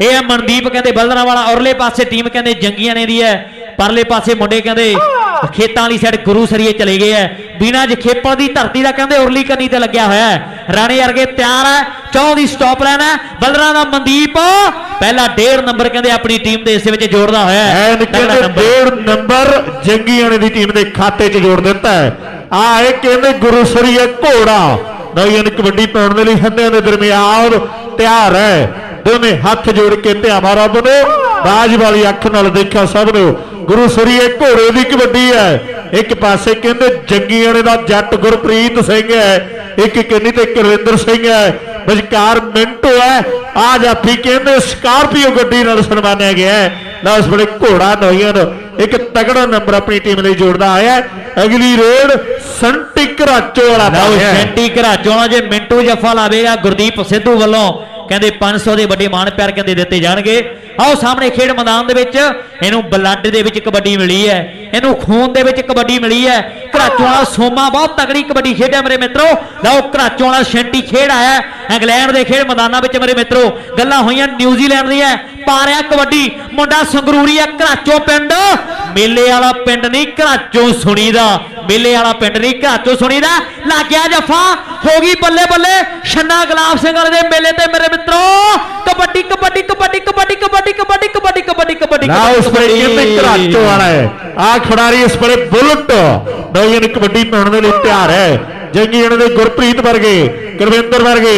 ਇਹ ਹੈ ਮਨਦੀਪ ਕਹਿੰਦੇ ਬਲਦਰਾ ਵਾਲਾ ਔਰਲੇ ਪਾਸੇ ਟੀਮ ਕਹਿੰਦੇ ਜੰਗੀਆਂ ਨੇ ਦੀ ਹੈ ਪਰਲੇ ਪਾਸੇ ਮੁੰਡੇ ਕਹਿੰਦੇ ਖੇਤਾਂ ਵਾਲੀ ਸਾਈਡ ਗੁਰੂ ਸਰੀਏ ਚਲੇ ਗਏ ਐ ਬਿਨਾਂ ਜਖੇਪਲ ਦੀ ਧਰਤੀ ਦਾ ਕਹਿੰਦੇ ਉਰਲੀ ਕੰਨੀ ਤੇ ਲੱਗਿਆ ਹੋਇਆ ਹੈ। ਰਾਣੇ ਵਰਗੇ ਤਿਆਰ ਹੈ ਚੌਂ ਦੀ ਸਟਾਪ ਲੈਣਾ ਬਲਦਰਾ ਦਾ ਮਨਦੀਪ ਪਹਿਲਾ ਡੇਢ ਨੰਬਰ ਕਹਿੰਦੇ ਆਪਣੀ ਟੀਮ ਦੇ ਇਸੇ ਵਿੱਚ ਜੋੜਦਾ ਹੋਇਆ ਹੈ। ਕਹਿੰਦੇ ਨੰਬਰ। ਡੇਢ ਨੰਬਰ ਜੰਗੀਆਣੇ ਦੀ ਟੀਮ ਦੇ ਖਾਤੇ 'ਚ ਜੋੜ ਦਿੱਤਾ ਹੈ। ਆ ਇਹ ਕਹਿੰਦੇ ਗੁਰਸਰੀਏ ਘੋੜਾ। ਨੌਜਵਾਨ ਕਬੱਡੀ ਪਾਉਣ ਦੇ ਲਈ ਹੰਦਿਆਂ ਦੇ ਦਰਮਿਆਨ ਤਿਆਰ ਹੈ। ਦੋਵੇਂ ਹੱਥ ਜੋੜ ਕੇ ਧਿਆਵਾ ਰੱਬ ਨੇ ਬਾਜ ਵਾਲੀ ਅੱਖ ਨਾਲ ਦੇਖਿਆ ਸਭ ਨੂੰ। ਗੁਰੂ ਸਰੀਏ ਘੋੜੇ ਦੀ ਕਬੱਡੀ ਹੈ। ਇੱਕ ਪਾਸੇ ਕਹਿੰਦੇ ਜੰਗੀਆਣੇ ਦਾ ਜੱਟ ਗੁਰਪ੍ਰੀਤ ਸਿੰਘ ਹੈ। ਇੱਕ ਕਹਿੰਦੀ ਤੇ ਕੁਲਵਿੰਦਰ ਸਿੰਘ ਹੈ। ਵਿਚਕਾਰ ਮਿੰਟੋ ਹੈ। ਆ ਜਾਫੀ ਕਹਿੰਦੇ ਸਕਾਰਪੀਓ ਗੱਡੀ ਨਾਲ ਸਨਮਾਨਿਆ ਗਿਆ ਹੈ। ਨਾ ਉਸ ਵੇਲੇ ਘੋੜਾ ਨੌਜਵਾਨ ਇੱਕ ਤਗੜਾ ਨੰਬਰ ਆਪਣੀ ਟੀਮ ਲਈ ਜੋੜਦਾ ਆਇਆ ਅਗਲੀ ਰੋਡ ਸੰਟੀ ਘਰਾਚੋ ਵਾਲਾ ਲਓ ਪਾਇਆ ਹੈ। ਸੈਂਟੀ ਜੇ ਮਿੰਟੂ ਜੱਫਾ ਲਾਵੇਗਾ ਗੁਰਦੀਪ ਸਿੱਧੂ ਵੱਲੋਂ ਕਹਿੰਦੇ 500 ਦੇ ਵੱਡੇ ਮਾਣ ਪਿਆਰ ਕਹਿੰਦੇ ਦਿੱਤੇ ਜਾਣਗੇ। ਆਓ ਸਾਹਮਣੇ ਖੇਡ ਮੈਦਾਨ ਦੇ ਵਿੱਚ, ਇਹਨੂੰ ਬਲੱਡ ਦੇ ਵਿੱਚ ਕਬੱਡੀ ਮਿਲੀ ਹੈ। ਇਹਨੂੰ ਖੂਨ ਦੇ ਵਿੱਚ ਕਬੱਡੀ ਮਿਲੀ ਹੈ। ਘਰਾਚੋਂ ਵਾਲਾ ਸੋਮਾ ਬਹੁਤ ਤਗੜੀ ਕਬੱਡੀ ਖੇਡਿਆ ਮੇਰੇ ਮਿੱਤਰੋ। ਲਓ, ਘਰਾਚੋਂ ਵਾਲਾ ਸੈਂਟੀ ਖੇਡ ਆਇਆ ਹੈ। ਇੰਗਲੈਂਡ ਦੇ ਖੇਡ ਮੈਦਾਨਾਂ ਵਿੱਚ ਮੇਰੇ ਮਿੱਤਰੋ, ਗੱਲਾਂ ਹੋਈਆਂ ਨਿਊਜ਼ੀਲੈਂਡ ਦੀਆਂ। ਪਾ ਰਿਹਾ ਕਬੱਡੀ, ਮੁੰਡਾ ਸੰਗਰੂਰੀ ਹੈ ਘਰਾਚੋਂ ਪਿੰਡ। ਮੇਲੇ ਵਾਲਾ ਪਿੰਡ ਨਹੀਂ, ਘਰਾਚੋਂ ਸੁਣੀਦਾ। ਮੇਲੇ ਵਾਲਾ ਪਿੰਡ ਨਹੀਂ, ਘਰਾਚੋਂ ਸੁਣੀਦਾ। ਲੱਗ ਗਿਆ ਜਫਾ ਹੋ ਗਈ ਬੱਲੇ ਬੱਲੇ ਛੰਨਾ ਗੁਲਾਬ ਸਿੰਘ ਵਾਲੇ ਦੇ ਮੇਲੇ ਤੇ ਮੇਰੇ ਮਿੱਤਰੋ ਕਬੱਡੀ ਕਬੱਡੀ ਕਬੱਡੀ ਕਬੱਡੀ ਕਬੱਡੀ ਕਬੱਡੀ ਕਬੱਡੀ ਕਬੱਡੀ ਕਬੱਡੀ ਨਾ ਉਸ ਵੇਲੇ ਕਹਿੰਦੇ ਘਰਾਚੋ ਵਾਲਾ ਹੈ ਆ ਖਿਡਾਰੀ ਇਸ ਵੇਲੇ ਬੁਲਟ ਨੌਜਵਾਨ ਕਬੱਡੀ ਪਾਉਣ ਦੇ ਲਈ ਤਿਆਰ ਹੈ ਜੰਗੀ ਇਹਨਾਂ ਦੇ ਗੁਰਪ੍ਰੀਤ ਵਰਗੇ ਕੁਲਵਿੰਦਰ ਵਰਗੇ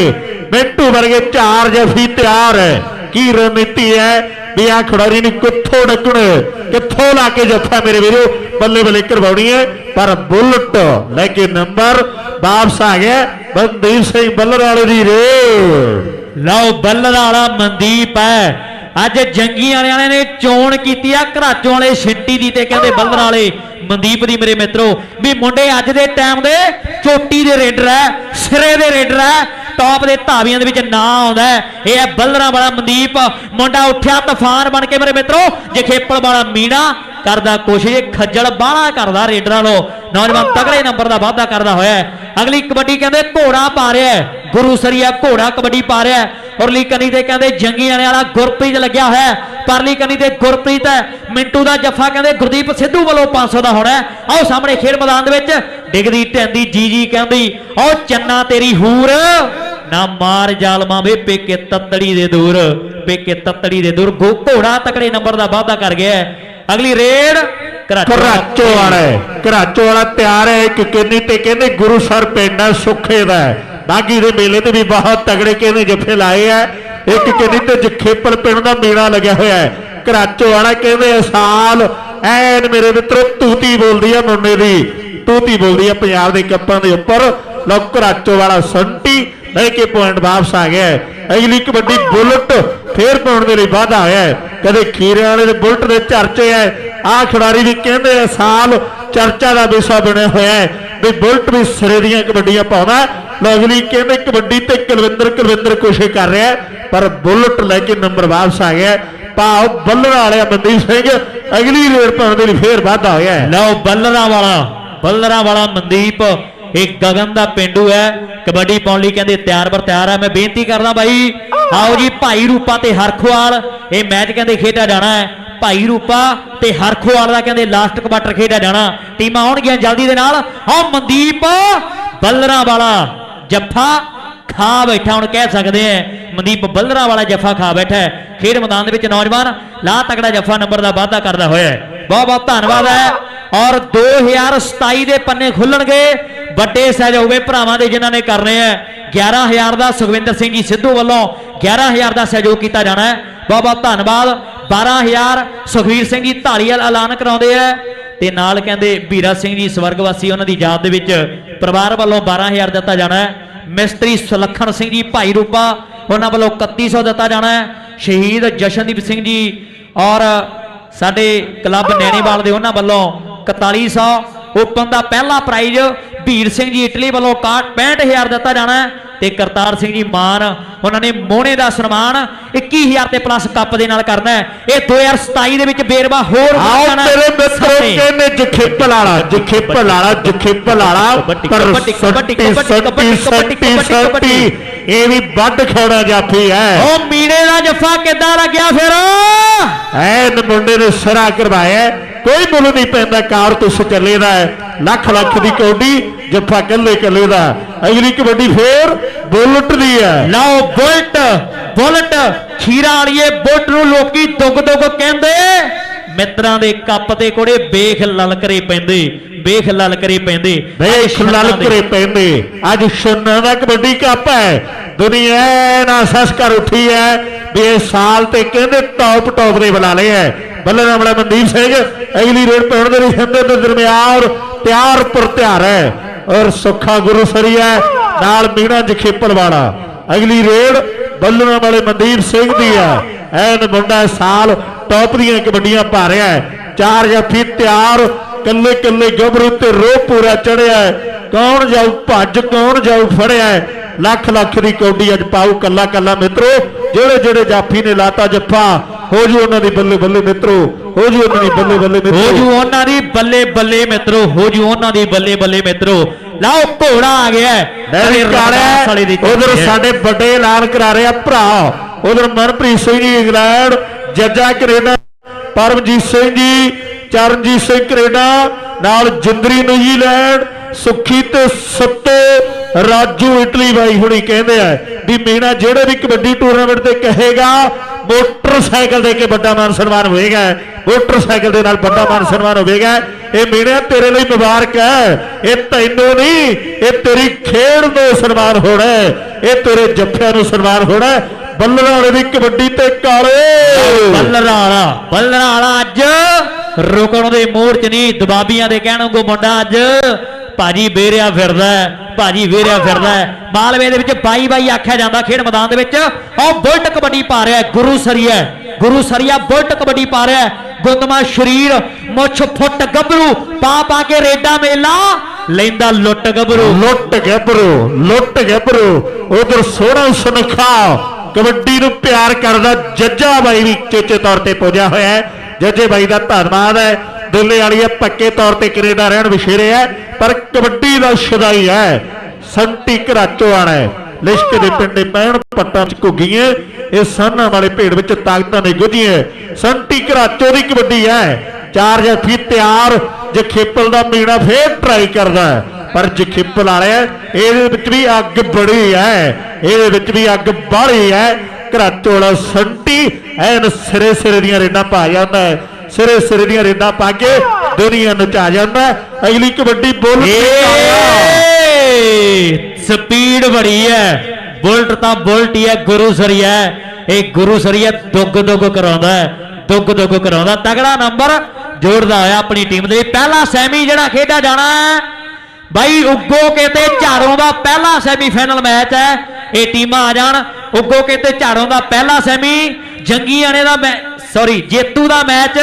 ਮਿੰਟੂ ਵਰਗੇ ਚਾਰ ਜਫੀ ਤਿਆਰ ਹੈ ਕੀ ਰਣਨੀਤੀ ਹੈ ਵੀ ਆ ਖਿਡਾਰੀ ਨੂੰ ਕਿੱਥੋਂ ਡੱਕਣ? ਕਿੱਥੋਂ ਲਾ ਕੇ ਜੱਫਾ ਮੇਰੇ ਵੀਰੋ? ਬੱਲੇ ਬੱਲੇ ਕਰਵਾਉਣੀ ਹੈ। ਪਰ ਬੁਲਟ ਲੈ ਕੇ ਨੰਬਰ ਵਾਪਸ ਆ ਗਿਆ। ਬੰਦੀਪ ਸਿੰਘ ਬੱਲਰ ਵਾਲੇ ਦੀ ਰੇ ਲਓ ਬੱਲਰ ਵਾਲਾ ਮਨਦੀਪ ਹੈ। ਅੱਜ ਜੰਗੀ ਵਾਲਿਆਂ ਨੇ ਚੋਣ ਕੀਤੀ ਆ, ਘਰਾਚੋਂ ਵਾਲੇ ਛਿੱਟੀ ਦੀ ਤੇ ਕਹਿੰਦੇ ਬੱਲਰ ਵਾਲੇ, ਮਨਦੀਪ ਦੀ ਮੇਰੇ ਮਿੱਤਰੋ, ਵੀ ਮੁੰਡੇ ਅੱਜ ਦੇ ਟਾਈਮ ਦੇ ਚੋਟੀ ਦੇ ਰੇਡਰ ਹੈ ਸਿਰੇ ਦੇ ਰੇਡਰ ਹੈ ਟੌਪ ਦੇ ਧਾਵੀਆਂ ਦੇ ਵਿੱਚ ਨਾਂ ਆਉਂਦਾ ਇਹ ਹੈ ਬੱਲਰਾਂ ਵਾਲਾ ਮਨਦੀਪ, ਮੁੰਡਾ ਉੱਠਿਆ ਤੂਫਾਨ ਬਣ ਕੇ ਮੇਰੇ ਮਿੱਤਰੋ ਜਖੇਪਲ ਵਾਲਾ ਮੀਣਾ ਕਰਦਾ ਕੋਸ਼ਿਸ਼, ਖੱਜਲ ਬਾਹਲਾ ਕਰਦਾ ਰੇਡਰਾਂ ਨੂੰ। ਨੌਜਵਾਨ ਤਗੜੇ ਨੰਬਰ ਦਾ ਵਾਅਦਾ ਕਰਦਾ ਹੋਇਆ ਅਗਲੀ ਕਬੱਡੀ ਕਹਿੰਦੇ ਘੋੜਾ ਪਾ ਰਿਹਾ ਹੈ। ਗੁਰੂ ਸਰੀਆ ਘੋੜਾ ਕਬੱਡੀ ਪਾ ਰਿਹਾ ਉਰਲੀ ਕਨੀ ਤੇ ਕਹਿੰਦੇ ਜੰਗੀ ਵਾਲੇ ਵਾਲਾ ਗੁਰਪ੍ਰੀਤ ਲੱਗਿਆ ਹੋਇਆ ਪਰਲੀ ਕਨੀ ਤੇ ਗੁਰਪ੍ਰੀਤ ਹੈ। ਮਿੰਟੂ ਦਾ ਜੱਫਾ ਕਹਿੰਦੇ ਗੁਰਦੀਪ ਸਿੱਧੂ ਵੱਲੋਂ 500 ਦਾ ਹੋਣਾ ਆਓ ਸਾਹਮਣੇ ਖੇਡ ਮੈਦਾਨ ਦੇ ਵਿੱਚ ਡਿੱਗਦੀ ਢੈਂਦੀ ਜੀ ਜੀ ਕਹਿੰਦੀ, ਓ ਚੰਨਾ ਤੇਰੀ ਹੂਰ, ਨਾ ਮਾਰ ਜਾਲਮਾ ਵੇ ਪੇਕੇ ਤੱਤੜੀ ਦੇ ਦੂਰ, ਪੇਕੇ ਤੱਤੜੀ ਦੇ ਦੂਰ। ਗੋ- ਘੋੜਾ ਤਕੜੇ ਨੰਬਰ ਦਾ ਵਾਅਦਾ ਕਰ ਗਿਆ ਅਗਲੀ ਰੇਡ ਘਰਾਚੋਂ ਘਰਾਚੋ ਵਾਲਾ ਹੈ। ਘਰਾਚੋ ਵਾਲਾ ਤਿਆਰ ਹੈ। ਇੱਕ ਕਿੰਨੀ ਤੇ ਕਹਿੰਦੇ ਗੁਰੂਸਰ ਪਿੰਡ ਹੈ, ਸੁੱਖੇ ਦਾ ਬਾਗੀ ਦੇ ਮੇਲੇ ਤੇ ਵੀ ਬਹੁਤ ਤਗੜੇ ਕਹਿੰਦੇ ਜੱਫੇ ਲਾਏ ਆ। ਇੱਕ ਕਹਿੰਦੀ ਤੇ ਜਖੇਪਲ ਪਿੰਡ ਦਾ ਮੇਲਾ ਲੱਗਿਆ ਹੋਇਆ ਹੈ। ਘਰਾਚੋ ਵਾਲਾ ਕਹਿੰਦੇ ਇਸ ਸਾਲ ਐਨ ਮੇਰੇ ਮਿੱਤਰੋ, ਤੂਤੀ ਬੋਲਦੀ ਆ ਮੁੰਡੇ ਦੀ। ਤੂਤੀ ਬੋਲਦੀ ਆ ਪੰਜਾਬ ਦੇ ਕੱਪਾਂ ਦੇ ਉੱਪਰ। ਲੋ ਘਰਾਚੋ ਵਾਲਾ ਸੰਟੀ ਲੈ ਕੇ ਪੁਆਇੰਟ ਵਾਪਸ ਆ ਗਿਆ ਹੈ। ਅਗਲੀ ਕਬੱਡੀ ਬੁਲਟ ਫੇਰ ਪਾਉਣ ਦੇ ਲਈ ਵਾਧਾ ਹੋਇਆ ਕਦੇ ਖੀਰੇ ਵਾਲੇ ਦੇ ਬੁਲਟ ਦੇ ਚਰਚੇ ਹੈ ਆਹ ਖਿਡਾਰੀ ਵੀ ਕਹਿੰਦੇ ਆ, ਸਾਲ ਚਰਚਾ ਦਾ ਵਿਸ਼ਾ ਬਣਿਆ ਹੋਇਆ ਹੈ। ਵੀ ਬੁਲਟ ਵੀ ਸਿਰੇ ਦੀਆਂ ਕਬੱਡੀਆਂ ਪਾਉਂਦਾ ਅਗਲੀ ਕਹਿੰਦੇ ਕਬੱਡੀ ਤੇ ਕੁਲਵਿੰਦਰ ਕੁਲਵਿੰਦਰ ਕੋਸ਼ਿਸ਼ ਕਰ ਰਿਹਾ ਪਰ ਬੁਲਟ ਲੈ ਕੇ ਨੰਬਰ ਵਾਪਸ ਆ ਗਿਆ ਭਾਵ ਬੱਲਰ ਵਾਲਿਆ ਮਨਦੀਪ ਸਿੰਘ, ਅਗਲੀ ਰੇਡ ਪਾਉਣ ਦੇ ਲਈ ਫੇਰ ਵਾਧਾ ਹੋਇਆ ਲਓ, ਬੱਲਰਾਂ ਵਾਲਾ ਬੱਲਰਾਂ ਵਾਲਾ ਮਨਦੀਪ, ਇਹ ਗਗਨ ਦਾ ਪਿੰਡੂ ਹੈ। ਕਬੱਡੀ ਪਾਉਣ ਲਈ ਕਹਿੰਦੇ ਤਿਆਰ ਬਰ ਤਿਆਰ ਹੈ ਮੈਂ ਬੇਨਤੀ ਕਰਦਾ ਬਾਈ, ਆਓ ਜੀ, ਭਾਈ ਰੂਪਾ ਤੇ ਹਰਖਵਾਲ ਇਹ ਮੈਚ ਕਹਿੰਦੇ ਖੇਡਿਆ ਜਾਣਾ ਹੈ। ਭਾਈ ਰੂਪਾ ਤੇ ਹਰਖਵਾਲ ਦਾ ਕਹਿੰਦੇ ਲਾਸਟ ਕੁਆਟਰ ਖੇਡਿਆ ਜਾਣਾ। ਟੀਮਾਂ ਆਉਣਗੀਆਂ ਜਲਦੀ ਦੇ ਨਾਲ। ਆਓ ਮਨਦੀਪ, ਬੱਲਰਾਂ ਵਾਲਾ। ਜੱਫਾ ਖਾ ਬੈਠਾ, ਹੁਣ ਕਹਿ ਸਕਦੇ ਆ, ਮਨਦੀਪ ਬੱਲਰਾ ਵਾਲਾ ਜੱਫਾ ਖਾ ਬੈਠਾ ਹੈ। ਖੇਡ ਮੈਦਾਨ ਦੇ ਵਿੱਚ ਨੌਜਵਾਨ ਲਾ ਤਕੜਾ ਜੱਫਾ ਨੰਬਰ ਦਾ ਵਾਅਦਾ ਕਰਦਾ ਹੋਇਆ ਹੈ। ਬਹੁਤ ਬਹੁਤ ਧੰਨਵਾਦ ਹੈ। ਔਰ 2027 ਦੇ ਪੰਨੇ ਖੁੱਲਣਗੇ। ਵੱਡੇ ਸਹਿਯੋਗੇ ਭਰਾਵਾਂ ਦੇ ਜਿਨ੍ਹਾਂ ਨੇ ਕਰਨੇ ਆ 11000 ਦਾ ਸੁਖਵਿੰਦਰ ਸਿੰਘ ਜੀ ਸਿੱਧੂ ਵੱਲੋਂ 11000 ਦਾ ਸਹਿਯੋਗ ਕੀਤਾ ਜਾਣਾ ਹੈ। ਬਹੁਤ ਬਹੁਤ ਧੰਨਵਾਦ। 12000 ਸੁਖਵੀਰ ਸਿੰਘ ਜੀ ਢਾਲੀਵਾਲ ਐਲਾਨ ਕਰਾਉਂਦੇ ਆ ਤੇ ਨਾਲ ਕਹਿੰਦੇ ਵੀਰਾ ਸਿੰਘ ਜੀ, ਸਵਰਗਵਾਸੀ ਉਹਨਾਂ ਦੀ ਯਾਦ ਦੇ ਵਿੱਚ ਪਰਿਵਾਰ ਵੱਲੋਂ 12000 ਦਿੱਤਾ ਜਾਣਾ ਹੈ। ਮਿਸਤਰੀ ਸੁਲੱਖਣ ਸਿੰਘ ਜੀ, ਭਾਈ ਰੂਪਾ ਉਹਨਾਂ ਵੱਲੋਂ 3100 ਦਿੱਤਾ ਜਾਣਾ ਹੈ। ਸ਼ਹੀਦ ਜਸ਼ਨਦੀਪ ਸਿੰਘ ਜੀ ਔਰ ਸਾਡੇ ਕਲੱਬ ਨੈਣੀਵਾਲ ਦੇ ਉਹਨਾਂ ਵੱਲੋਂ 4100 ਓਪਨ ਦਾ ਪਹਿਲਾ ਪ੍ਰਾਈਜ਼ ਵੀਰ ਸਿੰਘ ਜੀ, ਇਟਲੀ ਵੱਲੋਂ 65000 ਦਿੱਤਾ ਜਾਣਾ ਹੈ। ਤੇ ਕਰਤਾਰ ਸਿੰਘ ਜੀ ਮਾਨ ਉਹਨਾਂ ਨੇ ਮੋਹਣੇ ਦਾ ਸਨਮਾਨ 21000 ਤੇ ਪਲੱਸ ਕੱਪ ਦੇ ਨਾਲ ਕਰਨਾ ਹੈ ਇਹ 2027 ਦੇ ਵਿੱਚ ਬੇਰਵਾ ਹੋਰ ਆਓ। ਮੇਰੇ ਮਿੱਤਰੋ। ਕਹਿੰਦੇ ਜਖੇਪਲ ਵਾਲਾ ਜਖੇਪਲ ਵਾਲਾ ਜਖੇਪਲ ਵਾਲਾ ਕਬੱਡੀ, ਇਹ ਵੀ ਵੱਡ ਖੜਾ ਜਾਫੀ ਹੈ ਉਹ ਮੀਣੇ ਦਾ ਜੱਫਾ ਕਿੱਦਾਂ ਲੱਗਿਆ ਫਿਰ ਐਨ ਮੁੰਡੇ ਨੇ ਸਿਰਾ ਕਰਵਾਇਆ। ਕੋਈ ਮੁੱਲ ਨਹੀਂ ਪੈਂਦਾ ਕਾਰਤੂਸ ਚੱਲੇ ਦਾ ਹੈ। ਲੱਖ ਲੱਖ ਦੀ ਕੌਡੀ ਜੱਫਾ ਕੱਲੇ ਕੱਲੇ ਦਾ ਅਗਲੀ ਕਬੱਡੀ ਫੇਰ ਬੁਲਟ ਦੀ ਹੈ। ਲਓ ਬੁਲਟ ਬੁਲਟ। ਖੀਰਾ ਵਾਲੀਏ ਬੁਲਟ ਨੂੰ ਲੋਕੀ ਦੁੱਗ ਦੁੱਗ ਕਹਿੰਦੇ। ਮਿੱਤਰਾਂ ਦੇ ਕੱਪ ਤੇ ਕੋੜੇ ਵੇਖ ਲਲਕਰੇ ਪੈਂਦੇ ਵੇਖ ਲਲਕਰੇ ਪੈਂਦੇ। ਵੇਖ ਲਲਕਰੇ ਪੈਂਦੇ। ਅੱਜ ਸ਼ੁੰਨਾ ਦਾ ਕਬੱਡੀ ਕੱਪ ਹੈ। ਦੁਨੀਆ ਨਾ ਸਸ ਕਰ ਉੱਠੀ ਹੈ ਵੀ ਇਹ ਸਾਲ ਤੇ ਕਹਿੰਦੇ ਟੌਪ ਟੌਪ ਦੇ ਬੁਲਾ ਲਏ ਹੈ। ਬੱਲੇ ਵਾਲਾ ਮਨਦੀਪ ਸਿੰਘ ਅਗਲੀ ਰੇਡ ਪੈਣ ਦੇ ਰਿਸ਼ਤੇ ਦੇ ਦਰਮਿਆਨ ਤਿਆਰ ਪਰ ਤਿਆਰ ਹੈ ਔਰ ਸੁੱਖਾ ਗੁਰੂ ਸਰੀਆ ਨਾਲ ਮੀਣਾ ਜਖੇਪਲ ਵਾਲਾ। ਅਗਲੀ ਰੇਡ ਬੱਲੂਆਂ ਵਾਲੇ ਮਨਦੀਪ ਸਿੰਘ ਦੀ ਹੈ। ਐਨ ਮੁੰਡਾ ਸਾਲ ਟੌਪ ਦੀਆਂ ਕਬੱਡੀਆਂ ਪਾ ਰਿਹਾ ਹੈ। ਚਾਰ ਜੱਫੀ ਤਿਆਰ, ਕੱਲੇ ਕੱਲੇ ਗੱਭਰੂ ਤੇ ਰੋਹ ਪੂਰਾ ਚੜਿਆ ਹੈ। ਕੌਣ ਜਾਊ ਭੱਜ, ਕੌਣ ਜਾਊ ਫੜਿਆ ਲੱਖ ਲੱਖ ਦੀ ਕੌਡੀ ਅੱਜ ਪਾਉ ਕੱਲਾ ਕੱਲਾ ਮਿੱਤਰੋ, ਜਿਹੜੇ ਜਿਹੜੇ ਜਾਫੀ ਨੇ ਲਾਤਾ ਜੱਫਾ ਹੋ ਜੂ ਉਹਨਾਂ ਦੀ ਬੱਲੇ ਬੱਲੇ ਮਿੱਤਰੋ ਹੋ ਜੂ ਉਹਨਾਂ ਦੀ ਬੱਲੇ ਬੱਲੇ ਹੋ ਮਿੱਤਰੋ ਜੂ ਉਹਨਾਂ ਦੀ ਬੱਲੇ ਬੱਲੇ ਮਿੱਤਰੋ ਹੋ ਜੂ ਉਹਨਾਂ ਦੀ ਬੱਲੇ ਬੱਲੇ ਮਿੱਤਰੋ। ਲਓ ਘੋੜਾ ਆ ਗਿਆ ਉਧਰ ਸਾਡੇ ਵੱਡੇ ਐਲਾਨ ਕਰਾ ਰਹੇ ਆ ਭਰਾ। ਉਧਰ ਮਨਪ੍ਰੀਤ ਸਿੰਘ ਜੀ ਇੰਗਲੈਂਡ ਜੱਜਾ ਕੈਨੇਡਾ ਪਰਮਜੀਤ ਸਿੰਘ ਜੀ ਚਰਨਜੀਤ ਸਿੰਘ ਕੈਨੇਡਾ ਨਾਲ ਜਿੰਦਰੀ ਨਿਊਜ਼ੀਲੈਂਡ ਸੁੱਖੀ ਤੇ ਸੱਤੋ ਰਾਜੂ ਇਟਲੀ ਬਾਈ ਹੁਣੀ ਕਹਿੰਦੇ ਆ ਵੀ ਮੀਨਾ ਜਿਹੜੇ ਵੀ ਕਬੱਡੀ ਟੂਰਨਾਮੈਂਟ ਤੇ ਕਹੇਗਾ ਮੋਟਰਸਾਈਕਲ ਦੇ ਕੇ ਵੱਡਾ ਮਾਨ ਸਨਮਾਨ ਹੋਏਗਾ। ਮੋਟਰਸਾਈਕਲ ਦੇ ਨਾਲ ਵੱਡਾ ਮਾਨ ਸਨਮਾਨ ਹੋਵੇਗਾ। ਇਹ ਮੀਨਾ ਤੇਰੇ ਲਈ ਮੁਬਾਰਕ ਹੈ। ਇਹ ਤੈਨੂੰ ਨਹੀਂ, ਇਹ ਤੇਰੀ ਖੇਡ ਨੂੰ ਸਨਮਾਨ ਹੋਣਾ ਇਹ ਤੇਰੇ ਜੱਫਿਆਂ ਨੂੰ ਸਨਮਾਨ ਹੋਣਾ ਹੈ। ਬੱਲਰਾਂ ਵਾਲੇ ਦੀ ਕਬੱਡੀ ਤੇ ਕਾਲੇ। ਬੱਲਰਾ ਵਾਲਾ ਬੱਲਰਾ ਵਾਲਾ ਅੱਜ ਰੁਕਣ ਦੇ ਮੋਰਚ ਨਹੀਂ, ਦਬਾਬੀਆਂ ਦੇ ਕਹਿਣ ਵਾਂਗੂ ਮੁੰਡਾ ਅੱਜ ਭਾਜੀ ਵੇਰਿਆ ਫਿਰਦਾ ਭਾਜੀ ਵੇਰਿਆ ਫਿਰਦਾ ਮਾਲਵੇ ਦੇ ਵਿੱਚ ਬਾਈ ਬਾਈ ਆਖਿਆ ਜਾਂਦਾ ਖੇਡ ਮੈਦਾਨ ਦੇ ਵਿੱਚ। ਉਹ ਬੁਲਟ ਕਬੱਡੀ ਪਾ ਰਿਹਾ ਗੁਰੂ ਸਰੀਆ ਗੁਰੂ ਸਰੀਆ ਬੁਲਟ ਕਬੱਡੀ ਪਾ ਰਿਹਾ ਗੁੰਦਮਾ ਸ਼ਰੀਰ, ਮੁੱਛ ਫੁੱਟ ਗੱਭਰੂ, ਪਾ ਪਾ ਕੇ ਰੇਡਾ ਮੇਲਾ, ਲੈਂਦਾ ਲੁੱਟ ਗੱਭਰੂ। ਲੁੱਟ ਗੱਭਰੂ ਲੁੱਟ ਗੱਭਰੂ। ਉਧਰ ਸੋਹਣਾ ਸੁਨਖਾ ਕਬੱਡੀ ਨੂੰ ਪਿਆਰ ਕਰਦਾ ਜੱਜਾ ਬਾਈ ਵੀ ਚੇਚੇ ਤੌਰ ਤੇ ਪਹੁੰਚਿਆ ਹੋਇਆ ਹੈ। ਜੱਜੇ ਬਾਈ ਦਾ ਧੰਨਵਾਦ ਹੈ। ਦੁੱਲੇ ਵਾਲੀ ਪੱਕੇ ਤੌਰ ਤੇ ਕੈਨੇਡਾ ਰਹਿਣ ਵਿਸ਼ੇਰੇ ਹੈ। ਪਰ ਕਬੱਡੀ ਦਾ ਸ਼ਦਾਈ ਹੈ। ਸੰਟੀ ਘਰਾਚੋ ਆਣਾ ਹੈ। ਲਿਸ਼ਕ ਦੇ ਪਿੰਡੇ ਪੈਣ ਪੱਟਾਂ ਚ ਘੁੱਗੀਆਂ ਇਹ ਸਾਨਾਂ ਵਾਲੇ ਭੇਡ ਵਿੱਚ ਤਾਕਤਾਂ ਨੇ ਗੁੱਝੀਆਂ। ਸੰਟੀ ਘਰਾਚੋ ਦੀ ਕਬੱਡੀ ਹੈ। ਚਾਰ ਜੱਫੀ ਤਿਆਰ ਜਖੇਪਲ ਦਾ ਮੀਣਾ ਫੇਰ ਟਰਾਈ ਕਰਦਾ ਪਰ ਜਖੇਪਲ ਵਾਲਿਆ ਇਹਦੇ ਵਿੱਚ ਵੀ ਅੱਗ ਬੜੀ ਹੈ। ਇਹਦੇ ਵਿੱਚ ਵੀ ਅੱਗ ਬਾਹਲੀ ਹੈ। ਘਰਾਚੋ ਵਾਲਾ ਸੰਟੀ ਐਨ ਸਿਰੇ ਸਿਰੇ ਦੀਆਂ ਰੇਡਾਂ ਪਾ ਜਾਂਦਾ ਹੈ। ਸਿਰੇ ਸਿਰੇ ਦੀਆਂ ਰੇਡਾਂ ਪਾ ਕੇ ਦੁਨੀਆ ਨਚਾ ਜਾਂਦਾ ਹੈ। ਅਗਲੀ ਕਬੱਡੀ ਬੋਲ ਏ ਸਪੀਡ ਬੜੀ ਹੈ। ਬੁਲਟ ਤਾਂ ਬੁਲਟ ਹੀ ਹੈ ਗੁਰੂ ਸਰੀਆ। ਇਹ ਗੁਰੂ ਸਰੀਆ ਦੁੱਗ ਦੁੱਗ ਕਰਾਉਂਦਾ ਹੈ। ਦੁੱਗ ਦੁੱਗ ਕਰਾਉਂਦਾ। ਤਗੜਾ ਨੰਬਰ ਜੋੜਦਾ ਹੋਇਆ ਆਪਣੀ ਟੀਮ ਦੇ। ਪਹਿਲਾ ਸੈਮੀ ਜਿਹੜਾ ਖੇਡਿਆ ਜਾਣਾ ਹੈ। ਬਾਈ ਉੱਗੋ ਕੇ ਤੇ ਝਾੜੋਂ ਦਾ ਪਹਿਲਾ ਸੈਮੀਫਾਈਨਲ ਮੈਚ ਹੈ। ਇਹ ਟੀਮਾਂ ਆ ਜਾਣ। ਉੱਗੋ ਕੇ ਤੇ ਝਾੜੋਂ ਦਾ ਪਹਿਲਾ ਸੈਮੀ। ਜੰਗੀਆਣੇ ਦਾ ਸੌਰੀ ਜੇਤੂ ਦਾ ਮੈਚ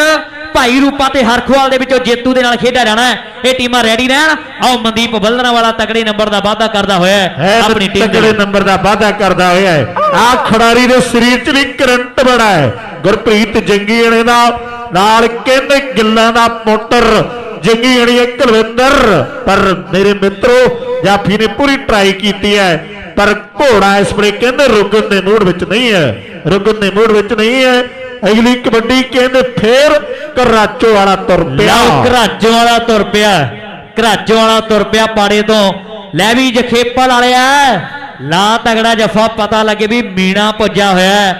ਭਾਈ ਰੂਪਾ ਤੇ ਹਰਖਵਾਲ ਦੇ ਵਿੱਚੋਂ ਜੇਤੂ ਦੇ ਨਾਲ ਖੇਡਿਆ ਜਾਣਾ ਹੈ। ਇਹ ਟੀਮਾਂ ਰੈਡੀ ਰਹਿਣ। ਆਓ ਮਨਦੀਪ ਬੱਲਰਾਂ ਵਾਲਾ ਤਕੜੇ ਨੰਬਰ ਦਾ ਵਾਅਦਾ ਕਰਦਾ ਹੋਇਆ ਹੈ। ਆਪਣੀ ਟੀਮ ਤਕੜੇ। ਨੰਬਰ ਦਾ ਵਾਅਦਾ ਕਰਦਾ ਹੋਇਆ ਹੈ। ਆ ਖਿਡਾਰੀ ਦੇ ਸਰੀਰ 'ਚ ਵੀ ਕਰੰਟ ਬੜਾ ਹੈ। ਗੁਰਪ੍ਰੀਤ ਜੰਗੀ ਦਾ ਨਾਲ ਕਹਿੰਦੇ ਗਿੱਲਾਂ ਦਾ ਮੋਟਰ। ਜੰਗੀ ਅਣੀ ਕੁਲਵਿੰਦਰ। ਪਰ ਮੇਰੇ ਮਿੱਤਰੋ ਜਾਫੀ ਨੇ ਪੂਰੀ ਟਰਾਈ ਕੀਤੀ ਹੈ। ਪਰ ਘੋੜਾ ਇਸ ਵੇਲੇ ਕਹਿੰਦੇ ਰੁਕਣ ਦੇ ਮੂਡ ਵਿੱਚ ਨਹੀਂ ਹੈ। ਰੁਕਣ ਦੇ ਮੂਡ ਵਿੱਚ ਨਹੀਂ ਹੈ। ਅਗਲੀ ਕਬੱਡੀ ਕਹਿੰਦੇ ਫੇਰ ਕਰਾਚੋ ਵਾਲਾ ਤੁਰ ਪਿਆ। ਲਓ ਵਾਲਾ ਤੁਰ ਪਿਆ। ਘਰਾਜੋ ਵਾਲਾ ਤੁਰ ਪਿਆ ਪਾੜੇ ਤੋਂ। ਲੈ ਵੀ ਜਖੇਪਲ ਵਾਲਿਆ ਲਾ ਤਗੜਾ ਜਫਾ, ਪਤਾ ਲੱਗੇ ਵੀ ਮੀਣਾ ਪੁੱਜਾ ਹੋਇਆ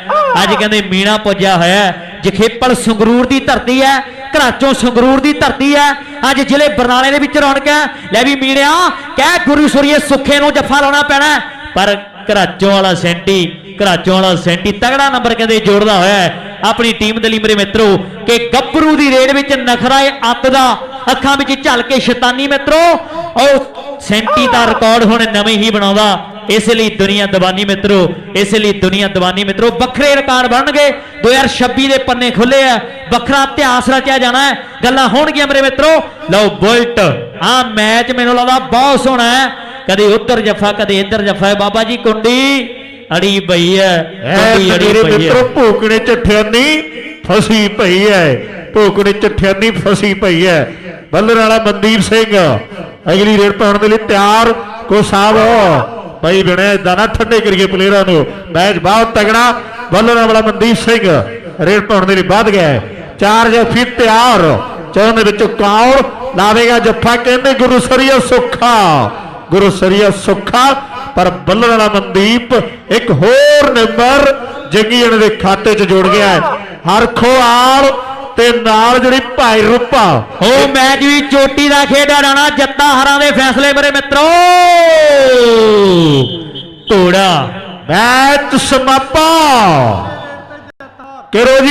ਅੱਜ ਕਹਿੰਦੇ ਮੀਣਾ ਪੁੱਜਾ ਹੋਇਆ ਜਖੇਪਲ ਸੰਗਰੂਰ ਦੀ ਧਰਤੀ ਹੈ। ਘਰਾਚੋਂ ਸੰਗਰੂਰ ਦੀ ਧਰਤੀ ਹੈ। ਅੱਜ ਜ਼ਿਲ੍ਹੇ ਬਰਨਾਲੇ ਦੇ ਵਿੱਚ ਰੌਣਕ ਹੈ। ਲੈ ਵੀ ਮੀੜਿਆ ਕਹਿ ਗੁਰੂ ਸੁਰੀਏ, ਸੁੱਖੇ ਨੂੰ ਜੱਫਾ ਲਾਉਣਾ ਪੈਣਾ ਪਰ ਘਰਾਚੋਂ ਵਾਲਾ ਸੈਂਟੀ, ਘਰਾਚੋਂ ਵਾਲਾ ਸੈਂਟੀ ਤਗੜਾ ਨੰਬਰ ਕਹਿੰਦੇ ਜੋੜਦਾ ਹੋਇਆ ਆਪਣੀ ਟੀਮ ਦੇ ਲਈ ਮੇਰੇ ਮਿੱਤਰੋ, ਕਿ ਗੱਭਰੂ ਦੀ ਰੇਡ ਵਿੱਚ ਨਖਰਾ ਏ ਅੱਤ ਦਾ ਅੱਖਾਂ ਵਿੱਚ ਝਲ ਕੇ ਸ਼ੈਤਾਨੀ ਮਿੱਤਰੋ, ਉਹ ਸੈਂਟੀ ਦਾ ਰਿਕਾਰਡ ਹੁਣ ਨਵੇਂ ਹੀ ਬਣਾਉਂਦਾ। ਇਸ ਲਈ ਦੁਨੀਆ ਦੀਵਾਨੀ ਮਿੱਤਰੋ, ਇਸ ਲਈ ਦੁਨੀਆ ਦੀਵਾਨੀ ਮਿੱਤਰੋ, ਵੱਖਰੇ ਰਿਕਾਰਡ ਬਣਨਗੇ। 2026 ਦੇ ਪੰਨੇ ਖੁੱਲੇ ਆ, ਵੱਖਰਾ ਇਤਿਹਾਸ ਰਚਿਆ ਜਾਣਾ ਹੈ। ਗੱਲਾਂ ਹੋਣਗੀਆਂ ਮੇਰੇ ਮਿੱਤਰੋ। ਲਓ, ਬੁਲਟ। ਆ ਮੈਚ ਮੈਨੂੰ ਲੱਗਦਾ ਬਹੁਤ ਸੋਹਣਾ ਹੈ। ਕਦੇ ਉੱਧਰ ਜਫਾ, ਕਦੇ ਇੱਧਰ ਜਫਾ ਹੈ। ਬਾਬਾ ਜੀ, ਕੁੰਡੀ। ਅੜੀ ਪਈ ਹੈ ਐ ਮੇਰੇ ਹੈ ਮਿੱਤਰੋ ਭੂਕਣੇ ਚੱਠਿਆਨੀ ਫਸੀ ਪਈ ਐ। ਭੂਕਣੇ ਚੱਠਿਆਨੀ ਫਸੀ ਪਈ ਐ। ਬੱਲਰ ਵਾਲਾ ਮਨਦੀਪ ਸਿੰਘ ਅਗਲੀ ਰੇਡ ਪਾਉਣ ਦੇ ਲਈ ਤਿਆਰ ਕੋ ਸਾਹਿਬ ਭਾਈ ਬਣਿਆ ਇਦਾਂ ਨਾ ਠੰਡੇ ਕਰੀਏ ਪਲੇਅਰਾਂ ਨੂੰ। ਮੈਚ ਬਹੁਤ ਤਗੜਾ ਬੱਲਰਾਂ ਵਾਲਾ ਮਨਦੀਪ ਸਿੰਘ ਰੇਡ ਪਾਉਣ ਦੇ ਲਈ ਵੱਧ ਗਿਆ ਹੈ। ਚਾਰ ਜਫੀ ਤਿਆਰ। ਚੌਂ ਦੇ ਵਿੱਚੋਂ ਕੌਣ ਲਾਵੇਗਾ ਜੱਫਾ ਕਹਿੰਦੇ ਗੁਰੂ ਸਰੀਆ ਸੁੱਖਾ। ਗੁਰੂ ਸਰੀਆ ਸੁੱਖਾ ਪਰ ਬੱਲਰ ਵਾਲਾ ਮਨਦੀਪ ਇੱਕ ਹੋਰ ਨੰਬਰ ਜੱਗੀ ਦੇ ਖਾਤੇ 'ਚ ਜੁੜ ਗਿਆ ਹੈ। ਹਰਖੋਆਲ ਤੇ ਨਾਲ ਜਿਹੜੀ ਭਾਈ ਰੂਪਾ। ਉਹ ਮੈਚ ਵੀ ਚੋਟੀ ਦਾ ਖੇਡ ਰਾਣਾ ਜੱਤਾ ਹਰਾਂ ਦੇ ਫੈਸਲੇ ਮੇਰੇ ਮਿੱਤਰੋ। ਤੋੜਾ ਮੈਚ ਸਮਾਪਾ। ਕਰੋ ਜੀ।